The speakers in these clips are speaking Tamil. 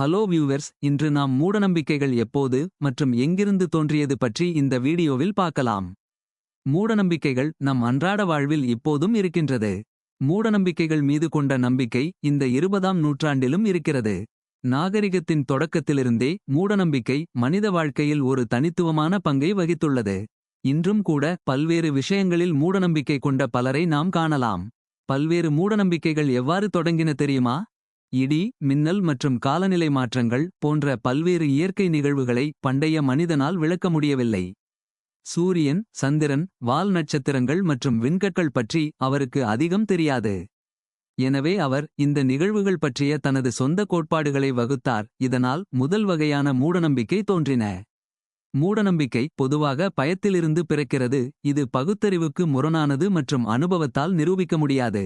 ஹலோ வியூவர்ஸ் இன்று நாம் மூடநம்பிக்கைகள் எப்போது மற்றும் எங்கிருந்து தோன்றியது பற்றி இந்த வீடியோவில் பார்க்கலாம். மூடநம்பிக்கைகள் நம் அன்றாட வாழ்வில் இப்போதும் இருக்கின்றது. மூடநம்பிக்கைகள் மீது கொண்ட நம்பிக்கை இந்த இருபதாம் நூற்றாண்டிலும் இருக்கிறது. நாகரிகத்தின் தொடக்கத்திலிருந்தே மூடநம்பிக்கை மனித வாழ்க்கையில் ஒரு தனித்துவமான பங்கை வகித்துள்ளது. இன்றும் கூட பல்வேறு விஷயங்களில் மூடநம்பிக்கை கொண்ட பலரை நாம் காணலாம். பல்வேறு மூடநம்பிக்கைகள் எவ்வாறு தொடங்கின தெரியுமா? இடி மின்னல் மற்றும் காலநிலை மாற்றங்கள் போன்ற பல்வேறு இயற்கை நிகழ்வுகளை பண்டைய மனிதனால் விளக்க முடியவில்லை. சூரியன் சந்திரன் வால் நட்சத்திரங்கள் மற்றும் விண்கற்கள் பற்றி அவருக்கு அதிகம் தெரியாது. எனவே அவர் இந்த நிகழ்வுகள் பற்றிய தனது சொந்த கோட்பாடுகளை வகுத்தார். இதனால் முதல் வகையான மூடநம்பிக்கை தோன்றின. மூடநம்பிக்கை பொதுவாக பயத்திலிருந்து பிறக்கிறது. இது பகுத்தறிவுக்கு முரணானது மற்றும் அனுபவத்தால் நிரூபிக்க முடியாது.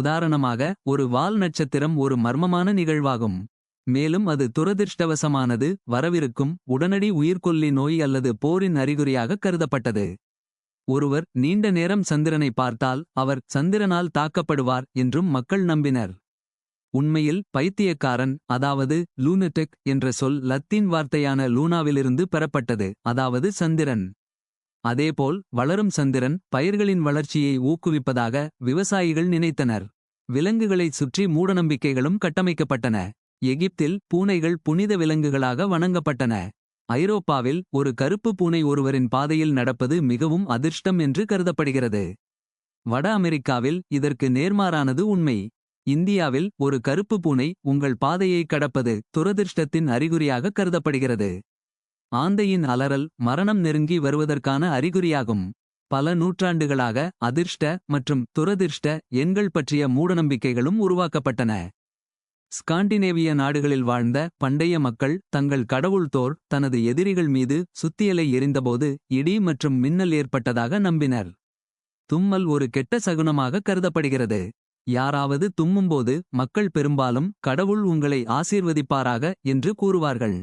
உதாரணமாக ஒரு வால் நட்சத்திரம் ஒரு மர்மமான நிகழ்வாகும். மேலும் அது துரதிர்ஷ்டவசமானது வரவிருக்கும் உடனடி உயிர்கொல்லி நோய் அல்லது போரின் அறிகுறியாக கருதப்பட்டது. ஒருவர் நீண்ட நேரம் சந்திரனை பார்த்தால் அவர் சந்திரனால் தாக்கப்படுவார் என்றும் மக்கள் நம்பினர். உண்மையில் பைத்தியக்காரன் அதாவது லூனடெக் என்ற சொல் லத்தீன் வார்த்தையான லூனாவிலிருந்து பெறப்பட்டது அதாவது சந்திரன். அதேபோல் வளரும் சந்திரன் பயிர்களின் வளர்ச்சியை ஊக்குவிப்பதாக விவசாயிகள் நினைத்தனர். விலங்குகளைச் சுற்றி மூடநம்பிக்கைகளும் கட்டமைக்கப்பட்டன. எகிப்தில் பூனைகள் புனித விலங்குகளாக வணங்கப்பட்டன. ஐரோப்பாவில் ஒரு கருப்பு பூனை ஒருவரின் பாதையில் நடப்பது மிகவும் அதிர்ஷ்டம் என்று கருதப்படுகிறது. வட அமெரிக்காவில் இதற்கு நேர்மாறானது உண்மை. இந்தியாவில் ஒரு கருப்பு பூனை உங்கள் பாதையை கடப்பது துரதிர்ஷ்டத்தின் அறிகுறியாக கருதப்படுகிறது. ஆந்தையின் அலறல் மரணம் நெருங்கி வருவதற்கான அறிகுறியாகும். பல நூற்றாண்டுகளாக அதிர்ஷ்ட மற்றும் துரதிர்ஷ்ட எண்கள் பற்றிய மூடநம்பிக்கைகளும் உருவாக்கப்பட்டன. ஸ்காண்டினேவிய நாடுகளில் வாழ்ந்த பண்டைய மக்கள் தங்கள் கடவுள் தோர் தனது எதிரிகள் மீது சுத்தியலை எறிந்தபோது இடி மற்றும் மின்னல் ஏற்பட்டதாக நம்பினர். தும்மல் ஒரு கெட்ட சகுனமாக கருதப்படுகிறது. யாராவது தும்மும்போது மக்கள் பெரும்பாலும் கடவுள் உங்களை ஆசீர்வதிப்பாராக என்று கூறுவார்கள்.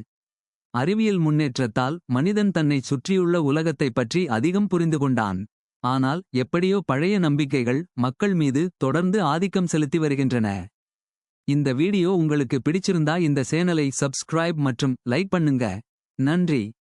அறிவியல் முன்னேற்றத்தால் மனிதன் தன்னைச் சுற்றியுள்ள உலகத்தைப் பற்றி அதிகம் புரிந்து கொண்டான். ஆனால் எப்படியோ பழைய நம்பிக்கைகள் மக்கள் மீது தொடர்ந்து ஆதிக்கம் செலுத்தி வருகின்றன. இந்த வீடியோ உங்களுக்கு பிடிச்சிருந்தா இந்த சேனலை சப்ஸ்கிரைப் மற்றும் லைக் பண்ணுங்க. நன்றி.